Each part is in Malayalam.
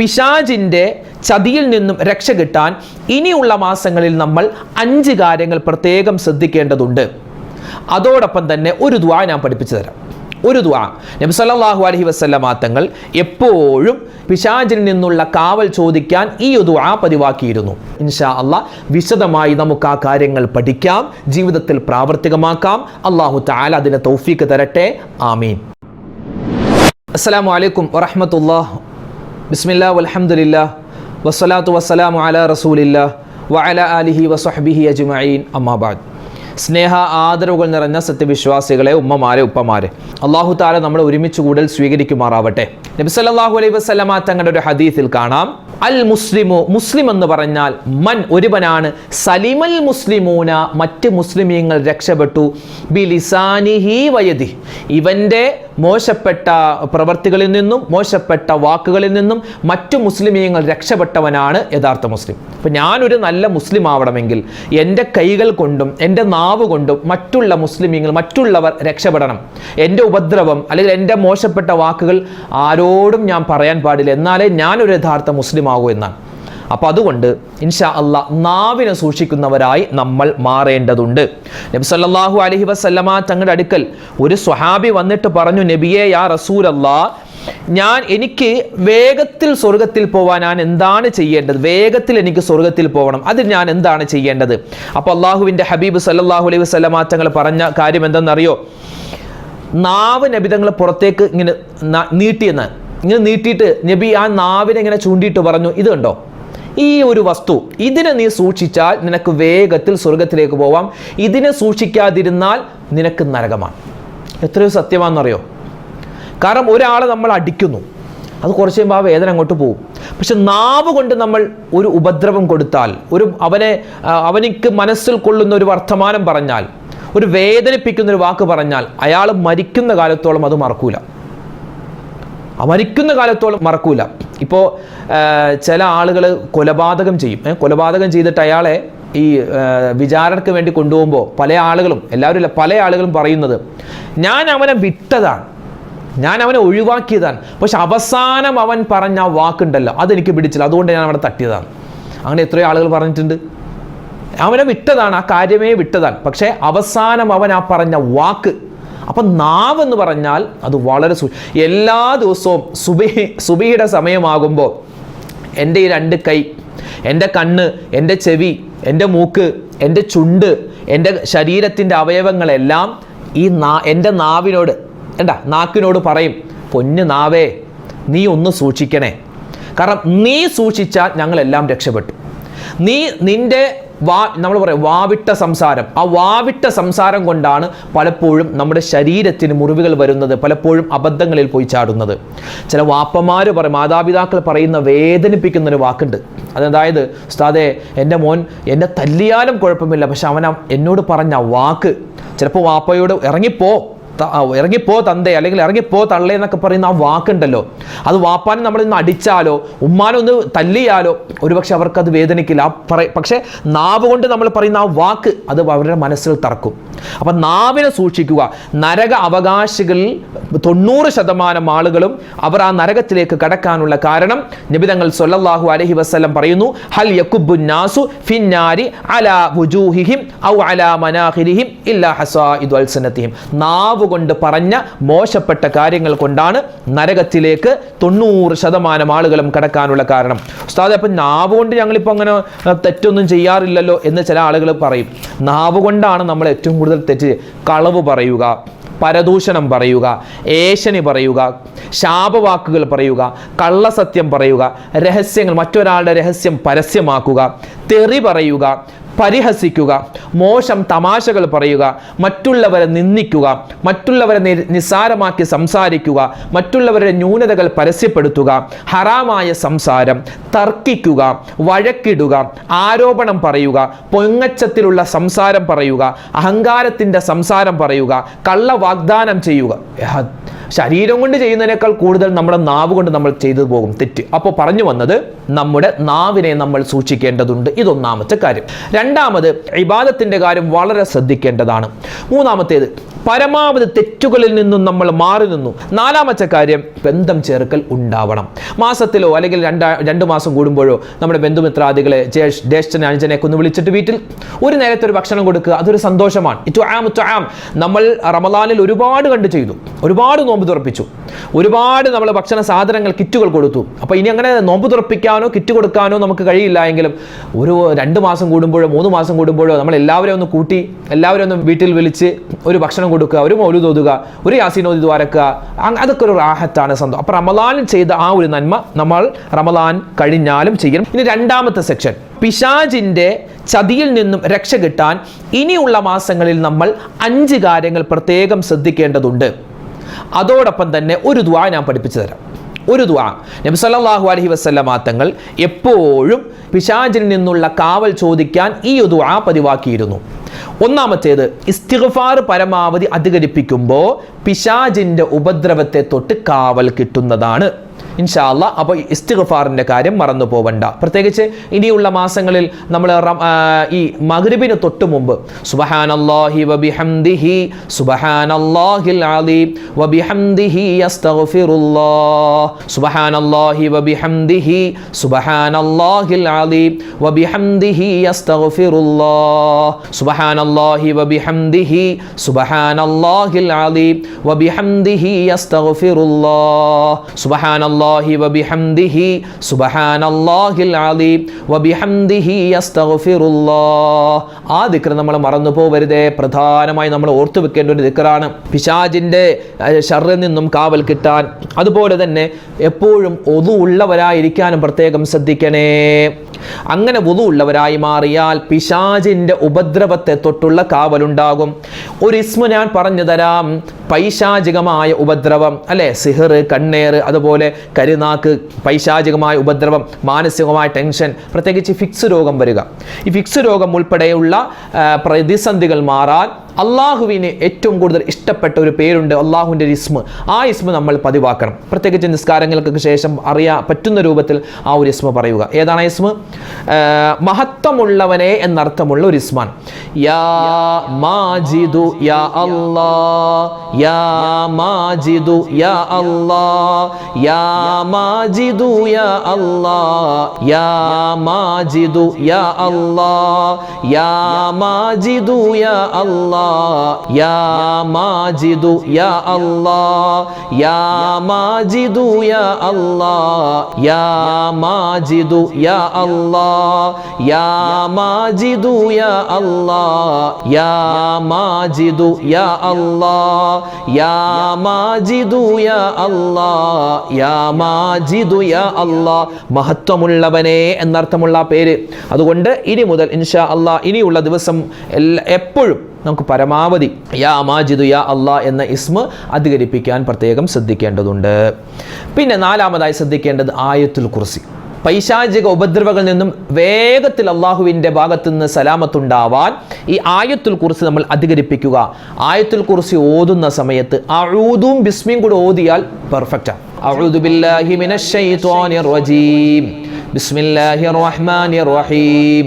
പിശാജിന്റെ ചതിയിൽ നിന്നും രക്ഷ കിട്ടാൻ ഇനിയുള്ള മാസങ്ങളിൽ നമ്മൾ അഞ്ച് കാര്യങ്ങൾ പ്രത്യേകം ശ്രദ്ധിക്കേണ്ടതുണ്ട്. അതോടൊപ്പം തന്നെ ഒരു ദ്വാ ഞാൻ പഠിപ്പിച്ചു തരാം. ഒരു ദ്വാ നബി സല്ലല്ലാഹു അലൈഹി വസല്ലമ തങ്ങൾ എപ്പോഴും പിശാചിൽ നിന്നുള്ള കാവൽ ചോദിക്കാൻ ഈ ഒരു ദ്വാ പതിവാക്കിയിരുന്നു. ഇൻഷാ അള്ളാഹ് വിശദമായി നമുക്ക് ആ കാര്യങ്ങൾ പഠിക്കാം ജീവിതത്തിൽ പ്രാവർത്തികമാക്കാം. അള്ളാഹു താല അതിന് തൗഫീക്ക് തരട്ടെ. ആമീൻ. അസ്സാം വലൈക്കും വറഹ്മത്തുള്ളാഹ് ബിസ്മില്ലാ വൽഹംദുലില്ലാ വസ്സലാത്തു വസ്സലാമു അല റസൂലില്ല വഅല അലിഹി വസ്ഹബിഹി അജ്മഈൻ. അമ്മാബാദ് സ്നേഹ ആദരവുകൾ നിറഞ്ഞ സത്യവിശ്വാസികളെ ഉമ്മമാരെ ഉപ്പമാരെ. അള്ളാഹു താല നമ്മൾ ഒരുമിച്ച് കൂടുതൽ സ്വീകരിക്കുമാറാവട്ടെ. നബി സല്ലല്ലാഹു അലൈഹി വസല്ലമ തങ്ങളുടെ ഒരു ഹദീസിൽ കാണാം. അൽ മുസ്ലിമു മുസ്ലിം എന്ന് പറഞ്ഞാൽ മൻ ഒരുവനാണ്. സലിമൽ മുസ്ലിമൂന മറ്റ് മുസ്ലിമീങ്ങൾ രക്ഷപ്പെട്ടു. ബിലിസാനിഹി വയതി ഇവന്റെ മോശപ്പെട്ട പ്രവർത്തികളിൽ നിന്നും മോശപ്പെട്ട വാക്കുകളിൽ നിന്നും മറ്റു മുസ്ലിമീങ്ങൾ രക്ഷപ്പെട്ടവനാണ് യഥാർത്ഥ മുസ്ലിം. അപ്പം ഞാനൊരു നല്ല മുസ്ലിം ആവണമെങ്കിൽ എന്റെ കൈകൾ കൊണ്ടും എന്റെ നാവ് കൊണ്ടും മറ്റുള്ള മുസ്ലിമീങ്ങൾ മറ്റുള്ളവർ രക്ഷപ്പെടണം. എന്റെ ഉപദ്രവം അല്ലെങ്കിൽ എന്റെ മോശപ്പെട്ട വാക്കുകൾ ആരോടും ഞാൻ പറയാൻ പാടില്ല. എന്നാലേ ഞാനൊരു യഥാർത്ഥ മുസ്ലിം ആകൂ എന്നാണ്. അപ്പോൾ അതുകൊണ്ട് ഇൻഷാ അല്ല നാവിനെ സൂക്ഷിക്കുന്നവരായി നമ്മൾ മാറേണ്ടതുണ്ട്. നബി സല്ലല്ലാഹു അലൈഹി വസല്ലമ തങ്ങളുടെ അടുക്കൽ ഒരു സ്വഹാബി വന്നിട്ട് പറഞ്ഞു നബിയെ യാ റസൂൽ ഞാൻ എനിക്ക് വേഗത്തിൽ സ്വർഗത്തിൽ പോവാൻ ഞാൻ എന്താണ് ചെയ്യേണ്ടത്? വേഗത്തിൽ എനിക്ക് സ്വർഗത്തിൽ പോകണം അതിന് ഞാൻ എന്താണ് ചെയ്യേണ്ടത്? അപ്പോൾ അള്ളാഹുവിന്റെ ഹബീബ് സല്ലാഹു അലൈഹി വസല്ലമ തങ്ങൾ പറഞ്ഞ കാര്യം എന്തെന്നറിയോ? നാവ് നബിതങ്ങൾ പുറത്തേക്ക് ഇങ്ങനെ ന- നീട്ടിയെന്ന് ഇങ്ങനെ നീട്ടിയിട്ട് നബി ആ നാവിനെ ഇങ്ങനെ ചൂണ്ടിയിട്ട് പറഞ്ഞു ഇത് കണ്ടോ ഈ ഒരു വസ്തു ഇതിനെ നീ സൂക്ഷിച്ചാൽ നിനക്ക് വേഗത്തിൽ സ്വർഗത്തിലേക്ക് പോവാം. ഇതിനെ സൂക്ഷിക്കാതിരുന്നാൽ നിനക്ക് നരകമാണ്. എത്രയോ സത്യമാണെന്നറിയോ? കാരണം ഒരാളെ നമ്മൾ അടിക്കുന്നു അത് കുറച്ച് കഴിയുമ്പോൾ ആ വേദന അങ്ങോട്ട് പോകും പക്ഷെ നാവ് കൊണ്ട് നമ്മൾ ഒരു ഉപദ്രവം കൊടുത്താൽ ഒരു അവനെ അവനിക്ക് മനസ്സിൽ കൊള്ളുന്ന ഒരു വർത്തമാനം പറഞ്ഞാൽ ഒരു വേദനിപ്പിക്കുന്ന ഒരു വാക്ക് പറഞ്ഞാൽ അയാൾ മരിക്കുന്ന കാലത്തോളം അത് മറക്കൂല. മരിക്കുന്ന കാലത്തോളം മറക്കൂല. ഇപ്പോൾ ചില ആളുകൾ കൊലപാതകം ചെയ്യും. കൊലപാതകം ചെയ്തിട്ട് അയാളെ ഈ വിചാരണയ്ക്ക് വേണ്ടി കൊണ്ടുപോകുമ്പോൾ പല ആളുകളും എല്ലാവരും പല ആളുകളും പറയുന്നത് ഞാൻ അവനെ വിട്ടതാണ്. ഞാൻ അവനെ ഒഴിവാക്കിയതാണ്. പക്ഷെ അവസാനം അവൻ പറഞ്ഞ ആ വാക്കുണ്ടല്ലോ അതെനിക്ക് പിടിച്ചില്ല. അതുകൊണ്ട് ഞാൻ അവിടെ തട്ടിയതാണ്. അങ്ങനെ എത്രയോ ആളുകൾ പറഞ്ഞിട്ടുണ്ട്. അവനെ വിട്ടതാണ് ആ കാര്യമേ വിട്ടതാണ്. പക്ഷേ അവസാനം അവൻ ആ പറഞ്ഞ വാക്ക് അപ്പം നാവ് എന്ന് പറഞ്ഞാൽ അത് വളരെ എല്ലാ ദിവസവും സുബി സുബിയുടെ സമയമാകുമ്പോൾ എന്റെ ഈ രണ്ട് കൈ എന്റെ കണ്ണ് എന്റെ ചെവി എന്റെ മൂക്ക് എന്റെ ചുണ്ട് എന്റെ ശരീരത്തിന്റെ അവയവങ്ങളെല്ലാം ഈ നാ എന്റെ നാവിനോട് എന്താ നാക്കിനോട് പറയും പൊന്ന് നാവേ നീ ഒന്ന് സൂക്ഷിക്കണേ. കാരണം നീ സൂക്ഷിച്ചാൽ ഞങ്ങളെല്ലാം രക്ഷപ്പെട്ടു. നീ നിന്റെ വാ നമ്മൾ പറയാം വാവിട്ട സംസാരം. ആ വാവിട്ട സംസാരം കൊണ്ടാണ് പലപ്പോഴും നമ്മുടെ ശരീരത്തിന് മുറിവുകൾ വരുന്നത് പലപ്പോഴും അബദ്ധങ്ങളിൽ പോയി ചാടുന്നത്. ചില വാപ്പമാർ പറയും മാതാപിതാക്കൾ പറയുന്ന വേദനിപ്പിക്കുന്ന ഒരു വാക്കുണ്ട്. അതായത് ഉസ്താദെ എന്റെ മോൻ എന്നെ തല്ലിയാലും കുഴപ്പമില്ല പക്ഷെ അവൻ എന്നോട് പറഞ്ഞ വാക്ക് ചിലപ്പോൾ വാപ്പയോട് ഇറങ്ങിപ്പോ. ഇറങ്ങിപ്പോ തന്തേ അല്ലെങ്കിൽ ഇറങ്ങിപ്പോ തള്ളേ എന്നൊക്കെ പറയുന്ന ആ വാക്കുണ്ടല്ലോ. അത് വാപ്പാനെ നമ്മൾ ഇന്ന് അടിച്ചാലോ ഉമ്മാനെ ഒന്ന് തല്ലിയാലോ ഒരുപക്ഷെ അവർക്കത് വേദനിക്കില്ല. പറ പക്ഷേ നാവ് കൊണ്ട് നമ്മൾ പറയുന്ന ആ വാക്ക് അത് അവരുടെ മനസ്സിൽ തറക്കും അപ്പം നാവിനെ സൂക്ഷിക്കുക. നരക അവകാശികളിൽ തൊണ്ണൂറ് ശതമാനം ആളുകളും അവർ ആ നരകത്തിലേക്ക് കടക്കാനുള്ള കാരണം നിബിതങ്ങൾ സൊല്ലാഹു അലഹി വസ്ലം പറയുന്നു ഹൽ യക്കുബു നാസു ഫിന്നാരി അലാ വുജൂഹിഹിം ഔ അലാ മനാഹിരിഹിം ഇല്ലാ ഹസാ അൽസനത്തിഹിം. നാവ് കൊണ്ട് പറഞ്ഞ മോശപ്പെട്ട കാര്യങ്ങൾ കൊണ്ടാണ് നരകത്തിലേക്ക് തൊണ്ണൂറ് ശതമാനം ആളുകളും കടക്കാനുള്ള കാരണം. ഉസ്താദ് അപ്പം നാവ് കൊണ്ട് ഞങ്ങളിപ്പോൾ അങ്ങനെ തെറ്റൊന്നും ചെയ്യാറില്ലല്ലോ എന്ന് ചില ആളുകൾ പറയും. നാവ് കൊണ്ടാണ് നമ്മൾ ഏറ്റവും കൂടുതൽ തെറ്റ് കളവ് പറയുക പരദൂഷണം പറയുക ഏഷണി പറയുക ശാപവാക്കുകൾ പറയുക കള്ളസത്യം പറയുക രഹസ്യങ്ങൾ മറ്റൊരാളുടെ രഹസ്യം പരസ്യമാക്കുക തെറി പറയുക പരിഹസിക്കുക മോശം തമാശകൾ പറയുക മറ്റുള്ളവരെ നിന്ദിക്കുക മറ്റുള്ളവരെ നിസ്സാരമാക്കി സംസാരിക്കുക മറ്റുള്ളവരുടെ ന്യൂനതകൾ പരസ്യപ്പെടുത്തുക ഹറാമായ സംസാരം തർക്കിക്കുക വഴക്കിടുക ആരോപണം പറയുക പൊങ്ങച്ചത്തിലുള്ള സംസാരം പറയുക അഹങ്കാരത്തിന്റെ സംസാരം പറയുക കള്ള വാഗ്ദാനം ചെയ്യുക ശരീരം കൊണ്ട് ചെയ്യുന്നതിനേക്കാൾ കൂടുതൽ നമ്മുടെ നാവ് കൊണ്ട് നമ്മൾ ചെയ്തു പോകും. തെറ്റ്. അപ്പോൾ പറഞ്ഞു വന്നത് നമ്മുടെ നാവിനെ നമ്മൾ സൂക്ഷിക്കേണ്ടതുണ്ട്. ഇതൊന്നാമത്തെ കാര്യം. രണ്ടാമത് ഇബാദത്തിന്റെ കാര്യം വളരെ ശ്രദ്ധിക്കേണ്ടതാണ്. മൂന്നാമത്തേത് പരമാവധി തെറ്റുകളിൽ നിന്നും നമ്മൾ മാറി നിന്നു. നാലാമത്തെ കാര്യം ബന്ധം ചേർക്കൽ ഉണ്ടാവണം. മാസത്തിലോ അല്ലെങ്കിൽ രണ്ടാ രണ്ട് മാസം കൂടുമ്പോഴോ നമ്മുടെ ബന്ധുമിത്രാദികളെ ജേഷ് ജ്യേഷ്ഠനെ അനുജനെ ഒന്ന് വിളിച്ചിട്ട് വീട്ടിൽ ഒരു നേരത്തെ ഒരു ഭക്ഷണം കൊടുക്കുക അതൊരു സന്തോഷമാണ്. ഇറ്റു ആം ഇറ്റു ആം. നമ്മൾ റമദാനിൽ ഒരുപാട് കണ്ട് ചെയ്തു. ഒരുപാട് നോമ്പ് തുറപ്പിച്ചു. ഒരുപാട് നമ്മൾ ഭക്ഷണ സാധനങ്ങൾ കിറ്റുകൾ കൊടുത്തു. അപ്പോൾ ഇനി അങ്ങനെ നോമ്പ് തുറപ്പിക്കാനോ കിറ്റ് കൊടുക്കാനോ നമുക്ക് കഴിയില്ല എങ്കിലും ഒരു രണ്ട് മാസം കൂടുമ്പോഴോ മൂന്ന് മാസം കൂടുമ്പോഴോ നമ്മൾ എല്ലാവരെയും ഒന്ന് കൂട്ടി എല്ലാവരെയും ഒന്ന് വീട്ടിൽ വിളിച്ച് ഒരു ഭക്ഷണം കൊടുക്കുക ഒരു മൗലു തോതുക ഒരു യാസിനോദി ദ്വാരക്കുക അതൊക്കെ ഒരു റാഹത്താണ് സന്തോഷം അപ്പോൾ റമലാൻ ചെയ്ത ആ ഒരു നന്മ നമ്മൾ റമലാൻ കഴിഞ്ഞാലും ചെയ്യണം. ഇനി രണ്ടാമത്തെ സെക്ഷൻ പിശാജിന്റെ ചതിയിൽ നിന്നും രക്ഷ കിട്ടാൻ ഇനിയുള്ള മാസങ്ങളിൽ നമ്മൾ അഞ്ച് കാര്യങ്ങൾ പ്രത്യേകം ശ്രദ്ധിക്കേണ്ടതുണ്ട്. അതോടൊപ്പം തന്നെ ഒരു ദ്വാ ഞാൻ പഠിപ്പിച്ചു തരാം. ഒരു ദ്വാ നബി സല്ലല്ലാഹു അലൈഹി വസല്ലമ തങ്ങൾ എപ്പോഴും പിശാജിൽ നിന്നുള്ള കാവൽ ചോദിക്കാൻ ഈ ദ്വാ പതിവാക്കിയിരുന്നു. ഒന്നാമത്തേത് ഇസ്തിഗ്ഫാർ പരമാവധി അധികരിപ്പിക്കുമ്പോൾ പിശാജിന്റെ ഉപദ്രവത്തെ തൊട്ട് കാവൽ കിട്ടുന്നതാണ്. ഇൻഷാല്ല അപ്പോൾ ഇസ്തിഗ്ഫാറിന്റെ കാര്യം മറന്നു പോവണ്ട. പ്രത്യേകിച്ച് ഇനിയുള്ള മാസങ്ങളിൽ നമ്മൾ ഈ മഗ്രിബിന് തൊട്ട് മുമ്പ് സുബഹാനല്ലാഹി വബിഹംദിഹി അലീം വബിഹംദിഹി അസ്തഗ്ഫിറുല്ലാഹ് വബിഹംദിഹി അലീം വബിഹംദിഹി അസ്തഗ്ഫിറുല്ലാഹ് വബിഹംദിഹി അലീം വബിഹംദിഹി അസ്തഗ്ഫിറുല്ലാഹ് സുബഹാനല്ലാഹി വബിഹംദിഹി സുബ്ഹാനല്ലാഹിൽ അലീം വബിഹംദിഹി അസ്തഗ്ഫിറുല്ലാഹ് ആ ദിക്ർ നമ്മൾ മറന്നു പോവരുതേ. പ്രധാനമായി നമ്മൾ ഓർത്തു വെക്കേണ്ട ഒരു ദിക്റാണ് പിശാജിന്റെ ഷറിൽ നിന്നും കാവൽ കിട്ടാൻ. അതുപോലെ തന്നെ എപ്പോഴും ഒതു ഉള്ളവരായിരിക്കാനും പ്രത്യേകം ശ്രദ്ധിക്കണേ. അങ്ങനെ വുതു ഉള്ളവരായി മാറിയാൽ പിശാജിന്റെ ഉപദ്രവത്തെ തൊട്ടുള്ള കാവലുണ്ടാകും. ഒരു ഇസ്മു ഞാൻ പറഞ്ഞു തരാം പൈശാചികമായ ഉപദ്രവം അല്ലെ? സിഹർ കണ്ണേർ അതുപോലെ കരുനാക്ക് പൈശാചികമായ ഉപദ്രവം മാനസികമായ ടെൻഷൻ പ്രത്യേകിച്ച് ഫിക്സ് രോഗം വരിക. ഈ ഫിക്സ് രോഗം ഉൾപ്പെടെയുള്ള പ്രതിസന്ധികൾ മാറാൻ അള്ളാഹുവിന് ഏറ്റവും കൂടുതൽ ഇഷ്ടപ്പെട്ട ഒരു പേരുണ്ട് അള്ളാഹുവിന്റെ ഒരു ഇസ്മ. ആ ഇസ്മ നമ്മൾ പതിവാക്കണം. പ്രത്യേകിച്ച് നിസ്കാരങ്ങൾക്ക് ശേഷം അറിയാൻ പറ്റുന്ന രൂപത്തിൽ ആ ഒരു ഇസ്മ പറയുക. ഏതാണ് ഇസ്മ? മഹത്വമുള്ളവനെ എന്നർത്ഥമുള്ള ഒരു ഇസ്മാൻ യാ മാജിദു യാ യാ മാജിദു യാ യാ മാജിദു യാ യാ മാജിദു യാ യാ മാജിദു യാ അല്ലാ യാ മാജിദു യാ അല്ലാ യാ മാജിദു യാ അല്ലാ യാ മാജിദു യാ അല്ലാ യാ മാജിദു യാ അല്ലാ യാ മാജിദു യാ അല്ലാ മഹത്വമുള്ളവനെ എന്നർത്ഥമുള്ള പേര്. അതുകൊണ്ട് ഇനി മുതൽ ഇൻഷാ അല്ലാ ഇനിയുള്ള ദിവസം എപ്പോഴും നമുക്ക് പരമാവധി യാ മാജിദ് യാ അള്ളാ എന്ന ഇസ്മ അധികരിപ്പിക്കാൻ പ്രത്യേകം ശ്രദ്ധിക്കേണ്ടതുണ്ട്. പിന്നെ നാലാമതായി ശ്രദ്ധിക്കേണ്ടത് ആയത്തുൽ കുർസി. പൈശാചിക ഉപദ്രവങ്ങളിൽ നിന്നും വേഗത്തിൽ അള്ളാഹുവിന്റെ ഭാഗത്തു നിന്ന് സലാമത്തുണ്ടാവാൻ ഈ ആയത്തുൽ കുറിച്ച് നമ്മൾ അധികരിപ്പിക്കുക. ആയത്തുൽ കുറിച്ച് ഓതുന്ന സമയത്ത് അഴുതും ബിസ്മിയും കൂടെ ഓതിയാൽ പെർഫെക്റ്റാണ് അഴുതുബില്ലാഹിമിന ഷെയ്ത്വാനിർ റജീം. ബിസ്മില്ലാഹിർ റഹ്മാനിർ റഹീം.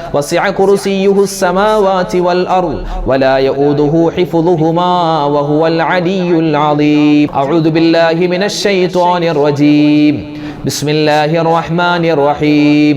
وسع كرسيه السماوات والأرض ولا يؤوده حفظهما وهو العلي العظيم أعوذ بالله من الشيطان الرجيم بسم الله الرحمن الرحيم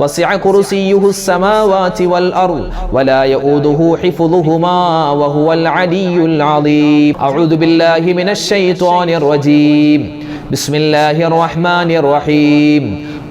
وسع كرسيه السماوات والأرض ولا يؤوده حفظهما وهو العلي العظيم أعوذ بالله من الشيطان الرجيم بسم الله الرحمن الرحيم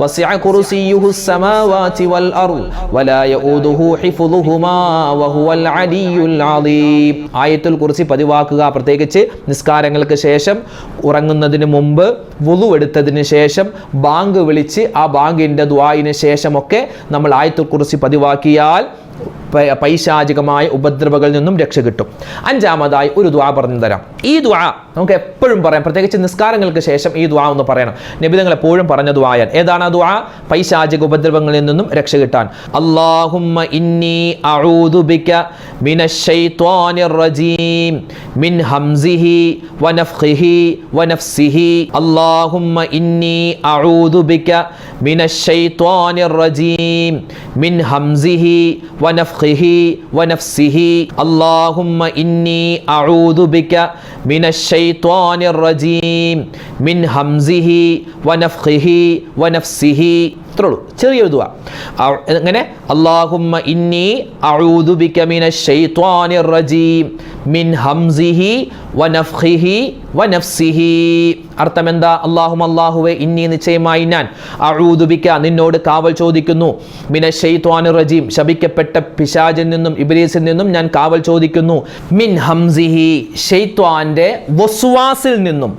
وسع كرسيه السماوات والأرض ولا يؤوده حفظهما وهو العلي العظيم ആയത്തുൽ കുറിച്ച് പതിവാക്കുക പ്രത്യേകിച്ച് നിസ്കാരങ്ങൾക്ക് ശേഷം ഉറങ്ങുന്നതിന് മുമ്പ് വുളു എടുത്തതിന് ശേഷം ബാങ്ക് വിളിച്ച് ആ ബാങ്കിൻ്റെ ദ്വായിന് ശേഷമൊക്കെ നമ്മൾ ആയത്തുൽ കുറിച്ച് പതിവാക്കിയാൽ പ- പൈശാചികമായ ഉപദ്രവങ്ങളിൽ നിന്നും രക്ഷ കിട്ടും. അഞ്ചാമതായി ഒരു ദ്വാ പറഞ്ഞു തരാം. ഈ ദ്വാ നമുക്ക് എപ്പോഴും പറയാം. പ്രത്യേകിച്ച് നിസ്കാരങ്ങൾക്ക് ശേഷം ഈ ദ്വാ ഒന്ന് പറയണം. നബിതങ്ങൾ എപ്പോഴും പറഞ്ഞ ദ്വായാൻ ഏതാണ് ആ ദ്വാ പൈശാചിക ഉപദ്രവങ്ങളിൽ നിന്നും രക്ഷ കിട്ടാൻ. അല്ലാഹുമ്മ ഇന്നി അഊദു ബിക മിനശ് റജീം മിൻ ഹംസിഹി വനഫ്സിഹി ഇന്നി അഊദു ബിക മിനശ് റജീം മിൻ ഹംസിഹി ونفخه ونفسه. اللهم إني أعوذ بك من الشيطان الرجيم من همزه ونفخه ونفسه. ഇത്രയുള്ളൂ ചെറിയൊരു ദുവ എങ്ങനെ? അള്ളാഹുമ്മ ഇന്നി ബിക മിനശ് റജീം മിൻ ഹംസിഹി വനഫ്ഹിഹി വനഫ്സിഹി അർത്ഥം എന്താ? അള്ളാഹും അള്ളാഹുവെ ഇന്നി നിശ്ചയമായി ഞാൻ അഊദു ബിക നിന്നോട് കാവൽ ചോദിക്കുന്നു. മിന ഷെയ്ത്വാനു റജീം ശപിക്കപ്പെട്ട പിശാചിൽ നിന്നും ഇബ്ലീസിൽ നിന്നും ഞാൻ കാവൽ ചോദിക്കുന്നു. മിൻ ഹംസിഹി ഷെയ്ത്വാന്റെ വസ്വാസിൽ നിന്നും.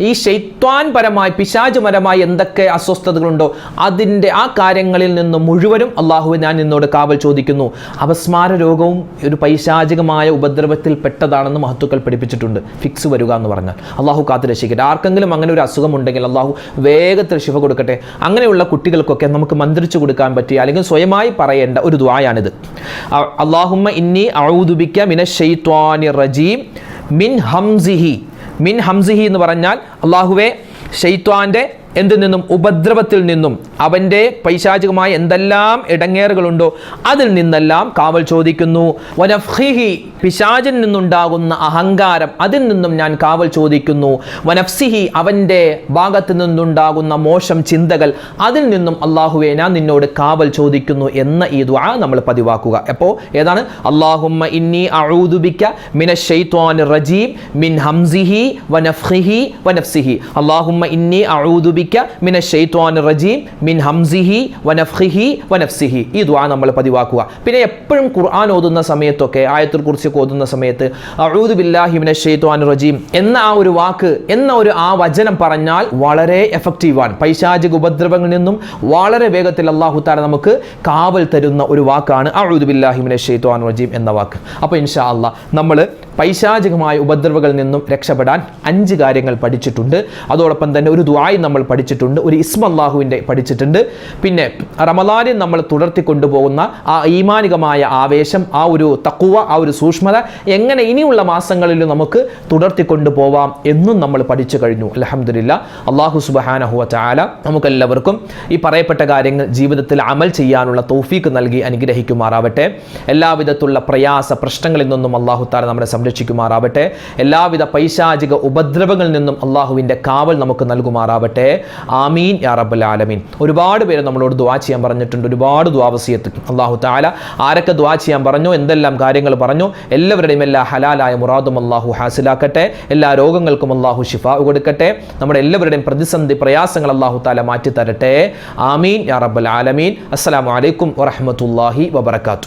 ഈ ഷെയ്ത്വാൻ പരമായി പിശാചുപരമായി എന്തൊക്കെ അസ്വസ്ഥതകളുണ്ടോ അതിന്റെ ആ കാര്യങ്ങളിൽ നിന്ന് മുഴുവനും അള്ളാഹു ഞാൻ നിന്നോട് കാവൽ ചോദിക്കുന്നു. അപസ്മാര രോഗവും ഒരു പൈശാചികമായ ഉപദ്രവത്തിൽ പെട്ടതാണെന്ന് മഹത്തുക്കൾ പഠിപ്പിച്ചിട്ടുണ്ട്. ഫിക്സ് വരിക എന്ന് പറഞ്ഞാൽ. അള്ളാഹു കാത്തു രക്ഷിക്കട്ടെ. ആർക്കെങ്കിലും അങ്ങനെ ഒരു അസുഖം ഉണ്ടെങ്കിൽ അള്ളാഹു വേഗത്തിൽ ശിവ കൊടുക്കട്ടെ. അങ്ങനെയുള്ള കുട്ടികൾക്കൊക്കെ നമുക്ക് മന്ത്രിച്ചു കൊടുക്കാൻ പറ്റിയ അല്ലെങ്കിൽ സ്വയമായി പറയേണ്ട ഒരു ദ്വായാണിത് അള്ളാഹുമ്മ ഇന്നി ഔദുബിക്ക മിന ഷെയ്ത്വാനി റജീം മിൻ ഹംസിഹി. മിൻ ഹംസിഹി എന്ന് പറഞ്ഞാൽ അള്ളാഹുവെ ഷെയ്ത്വാന്റെ എന്തിൽ നിന്നും? ഉപദ്രവത്തിൽ നിന്നും. അവന്റെ പൈശാചികമായ എന്തെല്ലാം ഇടങ്ങേറുകളുണ്ടോ അതിൽ നിന്നെല്ലാം കാവൽ ചോദിക്കുന്നു. വനഫ്ഹിഹി പിശാചിൽ നിന്നുണ്ടാകുന്ന അഹങ്കാരം അതിൽ നിന്നും ഞാൻ കാവൽ ചോദിക്കുന്നു. വനഫ്സിഹി അവന്റെ ഭാഗത്ത് നിന്നുണ്ടാകുന്ന മോശം ചിന്തകൾ അതിൽ നിന്നും അള്ളാഹുവെ ഞാൻ നിന്നോട് കാവൽ ചോദിക്കുന്നു എന്ന ഈ ദ്വാ നമ്മൾ പതിവാക്കുക. എപ്പോൾ ഏതാണ്? അള്ളാഹുമ്മ ഇന്നി അഴൂദുബിക്ക മിന ഷെയ്ത്വാൻ റജീം മിൻ ഹംസിഹി വനഫ്ഹിഹി വനഫ്സിഹി. അള്ളാഹുമ്മ ഇന്നി മിന ഷെയ്ത്വാൻ റജീം മിൻ ഹംസിഹി വനഫ്ഹിഹി വനഫ്സിഹി ഈ ദ്വാ നമ്മൾ പതിവാക്കുക. പിന്നെ എപ്പോഴും ഖുർആൻ ഓതുന്ന സമയത്തൊക്കെ ആയത്തുൽ കുറിച്ചൊക്കെ ഓതുന്ന സമയത്ത് അഊദു ബില്ലാഹി മിന ഷെയ്ത്വാൻ റജീം എന്ന ആ ഒരു വാക്ക് എന്ന ഒരു ആ വചനം പറഞ്ഞാൽ വളരെ എഫക്റ്റീവാണ് പൈശാചിക ഉപദ്രവങ്ങളിൽ നിന്നും വളരെ വേഗത്തിൽ അള്ളാഹു താല നമുക്ക് കാവൽ തരുന്ന ഒരു വാക്കാണ് അഊദു ബില്ലാഹി മിന ഷെയ്ത്വാൻ റജീം എന്ന വാക്ക്. അപ്പോൾ ഇൻഷാ അള്ളാഹ് നമ്മൾ പൈശാചികമായ ഉപദ്രവങ്ങളിൽ നിന്നും രക്ഷപ്പെടാൻ അഞ്ച് കാര്യങ്ങൾ പഠിച്ചിട്ടുണ്ട്. അതോടൊപ്പം തന്നെ ഒരു ദ്വായി നമ്മൾ പഠിച്ചിട്ടുണ്ട്. ഒരു ഇസ്മ അള്ളാഹുവിന്റെ പഠിച്ചിട്ടുണ്ട്. പിന്നെ റമദാനിൽ നമ്മൾ തുടർത്തി കൊണ്ടുപോകുന്ന ആ ഈമാനികമായ ആവേശം ആ ഒരു തക്കുവ ആ ഒരു സൂക്ഷ്മത എങ്ങനെ ഇനിയുള്ള മാസങ്ങളിലും നമുക്ക് തുടർത്തി കൊണ്ടുപോവാം എന്നും നമ്മൾ പഠിച്ചു കഴിഞ്ഞു. അലഹമില്ല അള്ളാഹു സുബഹാനഹുവ ചാല നമുക്കെല്ലാവർക്കും ഈ പറയപ്പെട്ട കാര്യങ്ങൾ ജീവിതത്തിൽ അമൽ ചെയ്യാനുള്ള തോഫീക്ക് നൽകി അനുഗ്രഹിക്കുമാറാവട്ടെ. എല്ലാവിധത്തുള്ള പ്രയാസ പ്രശ്നങ്ങളിൽ നിന്നും അള്ളാഹു താല നമ്മളെ സംരക്ഷിക്കുമാറാവട്ടെ. എല്ലാവിധ പൈശാചിക ഉപദ്രവങ്ങളിൽ നിന്നും അള്ളാഹുവിന്റെ കാവൽ നമുക്ക് നൽകുമാറാവട്ടെ. ആമീൻ. യാ റബ്ബൽ ആലമീൻ. ഒരുപാട് പേര് നമ്മളോട് ദ്വാ ചെയ്യാൻ പറഞ്ഞിട്ടുണ്ട്. ഒരുപാട് ദ്വാവസീയത്ത് അള്ളാഹു താല ആരൊക്കെ ദ്വാ ചെയ്യാൻ പറഞ്ഞു? എന്തെല്ലാം കാര്യങ്ങൾ പറഞ്ഞു? എല്ലാവരുടെയും എല്ലാ ഹലാലായ മുറാദും അള്ളാഹു ഹാസിലാക്കട്ടെ. എല്ലാ രോഗങ്ങൾക്കും അള്ളാഹു ഷിഫ കൊടുക്കട്ടെ. നമ്മുടെ എല്ലാവരുടെയും പ്രതിസന്ധി പ്രയാസങ്ങൾ അള്ളാഹു താല മാറ്റി തരട്ടെ ആമീൻ. യാ റബ്ബൽ ആലമീൻ. അസ്സലാമു അലൈക്കും വറഹ്മത്തുള്ളാഹി വബറകാതുഹു.